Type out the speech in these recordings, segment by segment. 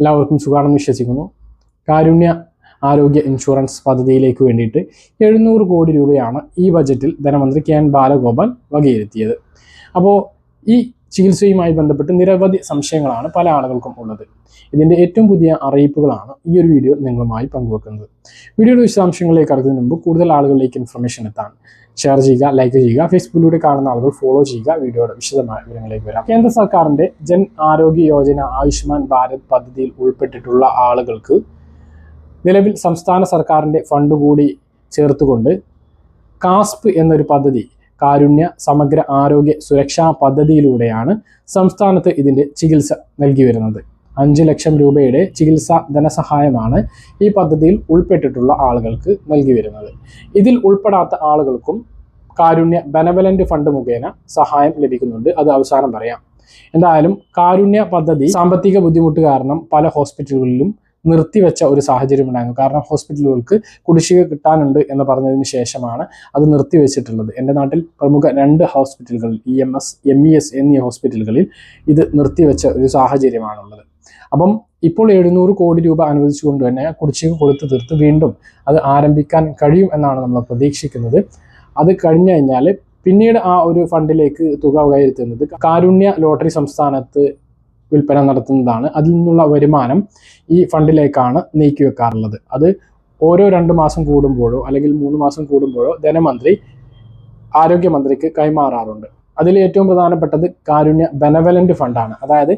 എല്ലാവർക്കും സുഖമാണെന്ന് വിശ്വസിക്കുന്നു. കാരുണ്യ ആരോഗ്യ ഇൻഷുറൻസ് പദ്ധതിയിലേക്ക് വേണ്ടിയിട്ട് എഴുന്നൂറ് കോടി രൂപയാണ് ഈ ബജറ്റിൽ ധനമന്ത്രി കെ എൻ ബാലഗോപാൽ വകയിരുത്തിയത്. അപ്പോൾ ഈ ചികിത്സയുമായി ബന്ധപ്പെട്ട് നിരവധി സംശയങ്ങളാണ് പല ആളുകൾക്കും ഉള്ളത്. ഇതിന്റെ ഏറ്റവും പുതിയ അറിയിപ്പുകളാണ് ഈ ഒരു വീഡിയോ നിങ്ങളുമായി പങ്കുവെക്കുന്നത്. വീഡിയോയുടെ വിശദാംശങ്ങളിലേക്ക് കടക്കുന്നതിന് മുമ്പ് കൂടുതൽ ആളുകളിലേക്ക് ഇൻഫർമേഷൻ എത്താൻ ഷെയർ ചെയ്യുക ലൈക്ക് ചെയ്യുക ഫേസ്ബുക്കിലൂടെ കാണുന്ന ആളുകൾ ഫോളോ ചെയ്യുക വീഡിയോയുടെ വിശദമായ വിവരങ്ങളിലേക്ക് വരാം. കേന്ദ്ര സർക്കാരിന്റെ ജൻ ആരോഗ്യ യോജന ആയുഷ്മാൻ ഭാരത് പദ്ധതിയിൽ ഉൾപ്പെട്ടിട്ടുള്ള ആളുകൾക്ക് നിലവിൽ സംസ്ഥാന സർക്കാരിന്റെ ഫണ്ട് കൂടി ചേർത്തുകൊണ്ട് കാസ്പ് എന്നൊരു പദ്ധതി കാരുണ്യ സമഗ്ര ആരോഗ്യ സുരക്ഷാ പദ്ധതിയിലൂടെയാണ് സംസ്ഥാനത്ത് ഇതിന്റെ ചികിത്സ നൽകി വരുന്നത്. അഞ്ച് ലക്ഷം രൂപയുടെ ചികിത്സാ ധനസഹായമാണ് ഈ പദ്ധതിയിൽ ഉൾപ്പെട്ടിട്ടുള്ള ആളുകൾക്ക് നൽകി വരുന്നത്. ഇതിൽ ഉൾപ്പെടാത്ത ആളുകൾക്കും കാരുണ്യ ബെനവലന്റ് ഫണ്ട് മുഖേന സഹായം ലഭിക്കുന്നുണ്ട്. അത് അവസാനം പറയാം. എന്തായാലും കാരുണ്യ പദ്ധതി സാമ്പത്തിക ബുദ്ധിമുട്ട് കാരണം പല ഹോസ്പിറ്റലുകളിലും നിർത്തിവെച്ച ഒരു സാഹചര്യം ഉണ്ടായിരുന്നു. കാരണം ഹോസ്പിറ്റലുകൾക്ക് കുടിശ്ശിക കിട്ടാനുണ്ട് എന്ന് പറഞ്ഞതിന് ശേഷമാണ് അത് നിർത്തിവെച്ചിട്ടുള്ളത്. എന്റെ നാട്ടിൽ പ്രമുഖ രണ്ട് ഹോസ്പിറ്റലുകൾ E M S M E S എന്നീ ഹോസ്പിറ്റലുകളിൽ ഇത് നിർത്തിവെച്ച ഒരു സാഹചര്യമാണുള്ളത്. അപ്പം ഇപ്പോൾ എഴുന്നൂറ് കോടി രൂപ അനുവദിച്ചുകൊണ്ട് തന്നെ കുടിശ്ശിക കൊടുത്തു തീർത്ത് വീണ്ടും അത് ആരംഭിക്കാൻ കഴിയും എന്നാണ് നമ്മൾ പ്രതീക്ഷിക്കുന്നത്. അത് കഴിഞ്ഞു കഴിഞ്ഞാൽ പിന്നീട് ആ ഒരു ഫണ്ടിലേക്ക് തുക വകയിരുത്തുന്നത് കാരുണ്യ ലോട്ടറി സംസ്ഥാനത്ത് വിൽപ്പന നടത്തുന്നതാണ്. അതിൽ നിന്നുള്ള വരുമാനം ഈ ഫണ്ടിലേക്കാണ് നീക്കി വെക്കാറുള്ളത്. അത് ഓരോ രണ്ട് മാസം കൂടുമ്പോഴോ അല്ലെങ്കിൽ മൂന്ന് മാസം കൂടുമ്പോഴോ ധനമന്ത്രി ആരോഗ്യമന്ത്രിക്ക് കൈമാറാറുണ്ട്. അതിൽ ഏറ്റവും പ്രധാനപ്പെട്ടത് കാരുണ്യ ബെനവലന്റ് ഫണ്ടാണ്. അതായത്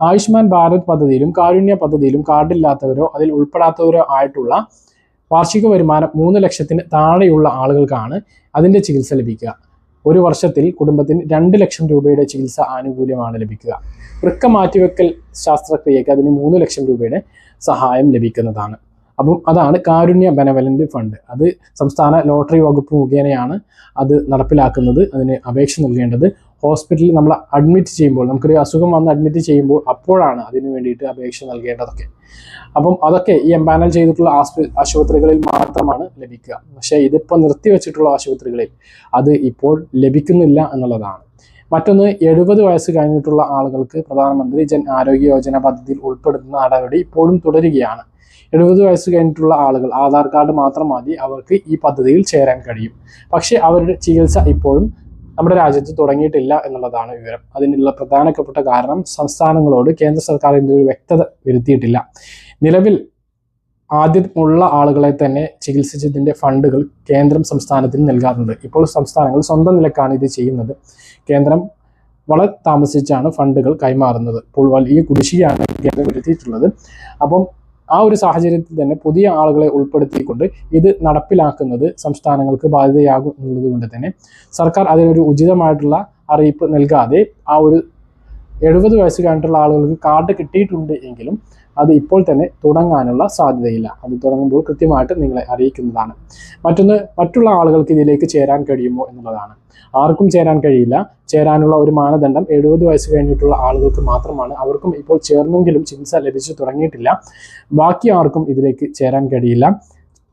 ആയുഷ്മാൻ ഭാരത് പദ്ധതിയിലും കാരുണ്യ പദ്ധതിയിലും കാർഡില്ലാത്തവരോ അതിൽ ഉൾപ്പെടാത്തവരോ ആയിട്ടുള്ള വാർഷിക വരുമാനം മൂന്ന് ലക്ഷത്തിന് താഴെയുള്ള ആളുകൾക്കാണ് അതിന്റെ ചികിത്സ ലഭിക്കുക. ഒരു വർഷത്തിൽ കുടുംബത്തിന് രണ്ട് ലക്ഷം രൂപയുടെ ചികിത്സ ആനുകൂല്യമാണ് ലഭിക്കുക. വൃക്ക മാറ്റിവെക്കൽ ശാസ്ത്രക്രിയയ്ക്ക് അതിന് മൂന്ന് ലക്ഷം രൂപയുടെ സഹായം ലഭിക്കുന്നതാണ്. അപ്പം അതാണ് കാരുണ്യ ബെനവലന്റ് ഫണ്ട്. അത് സംസ്ഥാന ലോട്ടറി വകുപ്പ് മുഖേനയാണ് അത് നടപ്പിലാക്കുന്നത് അതിന് അപേക്ഷ നൽകേണ്ടത്. ഹോസ്പിറ്റലിൽ നമ്മൾ അഡ്മിറ്റ് ചെയ്യുമ്പോൾ നമുക്കൊരു അസുഖം വന്ന് അഡ്മിറ്റ് ചെയ്യുമ്പോൾ അപ്പോഴാണ് അതിന് വേണ്ടിയിട്ട് അപേക്ഷ നൽകേണ്ടതൊക്കെ. അപ്പം അതൊക്കെ ഈ എംപാനൽ ചെയ്തിട്ടുള്ള ആശുപത്രികളിൽ മാത്രമാണ് ലഭിക്കുക. പക്ഷേ ഇതിപ്പോൾ നിർത്തിവെച്ചിട്ടുള്ള ആശുപത്രികളിൽ അത് ഇപ്പോൾ ലഭിക്കുന്നില്ല എന്നുള്ളതാണ്. മറ്റൊന്ന് എഴുപത് വയസ്സ് കഴിഞ്ഞിട്ടുള്ള ആളുകൾക്ക് പ്രധാനമന്ത്രി ജൻ ആരോഗ്യ യോജന പദ്ധതിയിൽ ഉൾപ്പെടുത്തുന്ന നടപടി ഇപ്പോഴും തുടരുകയാണ്. എഴുപത് വയസ്സ് കഴിഞ്ഞിട്ടുള്ള ആളുകൾ ആധാർ കാർഡ് മാത്രം മതി അവർക്ക് ഈ പദ്ധതിയിൽ ചേരാൻ കഴിയും. പക്ഷേ അവരുടെ ചികിത്സ ഇപ്പോഴും നമ്മുടെ രാജ്യത്ത് തുടങ്ങിയിട്ടില്ല എന്നുള്ളതാണ് വിവരം. അതിനുള്ള പ്രധാനപ്പെട്ട കാരണം സംസ്ഥാനങ്ങളോട് കേന്ദ്ര സർക്കാർ ഇതിൽ വ്യക്തത വരുത്തിയിട്ടില്ല. നിലവിൽ ആദ്യം ഉള്ള ആളുകളെ തന്നെ ചികിത്സിച്ചതിന്റെ ഫണ്ടുകൾ കേന്ദ്രം സംസ്ഥാനത്തിന് നൽകാറുണ്ട്. ഇപ്പോൾ സംസ്ഥാനങ്ങൾ സ്വന്തം നിലക്കാണ് ഇത് ചെയ്യുന്നത്. കേന്ദ്രം വളരെ താമസിച്ചാണ് ഫണ്ടുകൾ കൈമാറുന്നത്. ഇപ്പോൾ വലിയ കുടിശ്ശികയാണ് കേന്ദ്രം വരുത്തിയിട്ടുള്ളത്. അപ്പം ആ ഒരു സാഹചര്യത്തിൽ തന്നെ പുതിയ ആളുകളെ ഉൾപ്പെടുത്തിക്കൊണ്ട് ഇത് നടപ്പിലാക്കുന്നത് സംസ്ഥാനങ്ങൾക്ക് ബാധ്യതയാകും എന്നുള്ളത് കൊണ്ട് തന്നെ സർക്കാർ അതിനൊരു ഉചിതമായിട്ടുള്ള അറിയിപ്പ് നൽകാതെ ആ ഒരു എഴുപത് വയസ്സ് കഴിഞ്ഞിട്ടുള്ള ആളുകൾക്ക് കാർഡ് കിട്ടിയിട്ടുണ്ട് എങ്കിലും അത് ഇപ്പോൾ തന്നെ തുടങ്ങാനുള്ള സാധ്യതയില്ല. അത് തുടങ്ങുമ്പോൾ കൃത്യമായിട്ട് നിങ്ങളെ അറിയിക്കുന്നതാണ്. മറ്റൊന്ന് മറ്റുള്ള ആളുകൾക്ക് ഇതിലേക്ക് ചേരാൻ കഴിയുമോ എന്നുള്ളതാണ്. ആർക്കും ചേരാൻ കഴിയില്ല. ചേരാനുള്ള ഒരു മാനദണ്ഡം എഴുപത് വയസ്സ് കഴിഞ്ഞിട്ടുള്ള ആളുകൾക്ക് മാത്രമാണ്. അവർക്കും ഇപ്പോൾ ചേർന്നെങ്കിലും ചികിത്സ ലഭിച്ചു തുടങ്ങിയിട്ടില്ല. ബാക്കി ആർക്കും ഇതിലേക്ക് ചേരാൻ കഴിയില്ല.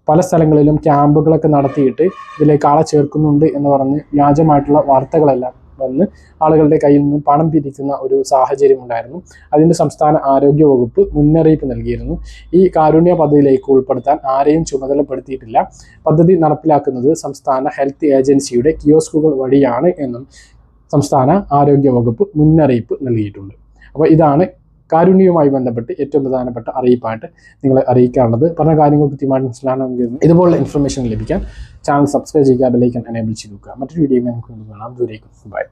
പല സ്ഥലങ്ങളിലും ക്യാമ്പുകളൊക്കെ നടത്തിയിട്ട് ഇതിലേക്ക് ആളെ ചേർക്കുന്നുണ്ട് എന്ന് പറഞ്ഞ് വ്യാജമായിട്ടുള്ള വാർത്തകളെല്ലാം വന്ന് ആളുകളുടെ കയ്യിൽ നിന്നും പണം പിരിക്കുന്ന ഒരു സാഹചര്യം ഉണ്ടായിരുന്നു. അതിന്റെ സംസ്ഥാന ആരോഗ്യ വകുപ്പ് മുന്നറിയിപ്പ് നൽകിയിരുന്നു. ഈ കാരുണ്യ പദ്ധതിയിലേക്ക് ഉൾപ്പെടുത്താൻ ആരെയും ചുമതലപ്പെടുത്തിയിട്ടില്ല. പദ്ധതി നടപ്പിലാക്കുന്നത് സംസ്ഥാന ഹെൽത്ത് ഏജൻസിയുടെ കിയോസ്കുകൾ വഴിയാണ് എന്നും സംസ്ഥാന ആരോഗ്യ വകുപ്പ് മുന്നറിയിപ്പ് നൽകിയിട്ടുണ്ട്. അപ്പോൾ ഇതാണ് കാരുണ്യവുമായി ബന്ധപ്പെട്ട് ഏറ്റവും പ്രധാനപ്പെട്ട അറിയിപ്പായിട്ട് നിങ്ങളെ അറിയിക്കാനുള്ളത്. പറഞ്ഞ കാര്യങ്ങൾ കൃത്യമായിട്ട് മനസ്സിലാണെങ്കിൽ ഇതുപോലുള്ള ഇൻഫർമേഷൻ ലഭിക്കാൻ ചാനൽ സബ്സ്ക്രൈബ് ചെയ്യുക ബെലൈക്കൻ എനേബിൾ ചെയ്യുക മറ്റൊരു വീഡിയോ നമുക്ക് കാണാം. ദൂരേക്കും ബൈ